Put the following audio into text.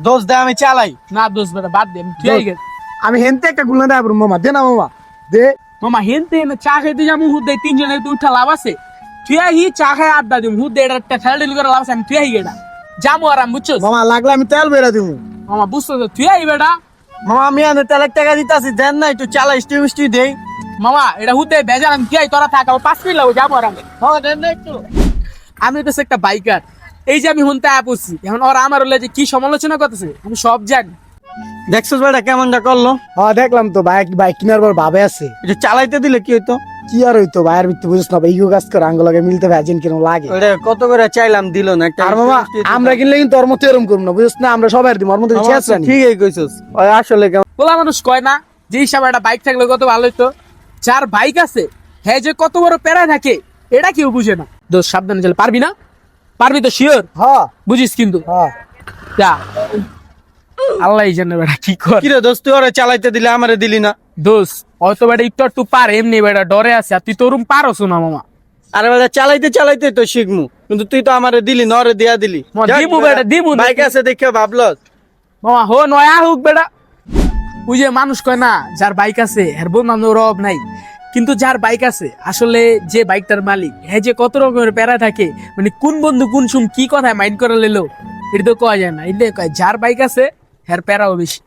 দোষ দে আমি চালাই। না দোষ বেটা বাদ দে আমি তুই আই আমি হেনতে একটা গুলা দেয় মামা দে না মামা দে। মামা হেনতে হেনে চা খাইতে যাব হুদ দেয় তিনজনের তুই উঠা লাভ আছে। তুই আই চা খাই আড্ডা দিম হুদ দেয় একটা ঠেলা ঠেলি করে লাভ আছে আমি তুই আই গেটা যাব আর আমি বুঝছ? মামা লাগলে আমি তেল বেরা দিব। মামা বুঝছ তো তুই আই বেটা। মামা আমি আনে তেলের টাকা দিতাছি দেন না একটু চালাই স্টিউ স্টিউ দেই। মামা এটা হুদে বেজার আমি তুই তোরা থাক পাঁচ মিনিট লাগবে যাব আর আমি হ্যাঁ দেন না একটু। আমি তো একটা বাইকার এই যে আমি হুনতে আয় পড়ছি। এখন ওরা আমার হলে যে কি সমালোচনা করতেছে আমি সব জানি। দেখছিস বেটা কেমনটা করল? হ্যাঁ দেখলাম তো বাইক বাইক কেনার পর ভাবে আছে। একটু চালাইতে দিলে কি হইতো? কি আর হইতো ভাইয়ের মৃত্যু বুঝিস না ইগো কাজ করে আঙ্গুল মিলতে ভ্যাজিন কিরম লাগে। কত করে চাইলাম দিল না একটা আর মামা স্টিউ আমরা কিনলে কিন্তু তোর মতো এরম করব না বুঝিস না আমরা সবাই দিব ওর মামা, কিছু আছে ঠিকই কইছিস। ওই আসলে কেমন বলা মানুষ কয় না যে হিসাবে একটা বাইক থাকলে কত ভালো হইতো। যার বাইক আছে হ্যাঁ যে কত বড় প্যারা থাকে এটা কেউ বুঝে না। দোষ সাবধানে চলে পারবি না? পারবি তো শিওর হ্যাঁ। বুঝিস কিন্তু। হ্যাঁ। যা। আল্লাহ জানে বেটা কি কর। কি রে দোস্ত তুই ওরে চালাইতে দিলে আমারে দিলি না? দোষ হয়তো বেটা একটু একটু পার এমনি বেটা ডরে আছে আর তুই তোরুম পারো শোনা মামা। আরে বেটা চালাইতে চালাইতে তো শিখমু কিন্তু তুই তো আমারে দিলি না ওরে দিয়া দিলি। দিমু বেটা, দিমু, বাইক আছে দেখে ভাবলস। মামা হো নয়া হোক বেটা। ওই যে মানুষ কয় না যার বাইক আছে এর বন্ধুর অভাব নাই। কিন্তু যার বাইক আছে, আসলে যে বাইকটার মালিক হ্যাঁ যে কত রকমের প্যারা থাকে মানে কোন বন্ধু কোন সুম কি কথায় মাইন্ড করা লেলো এটা তো কয়া যায় না, এটা যার বাইক আছে, হ্যার প্যারাও বেশি।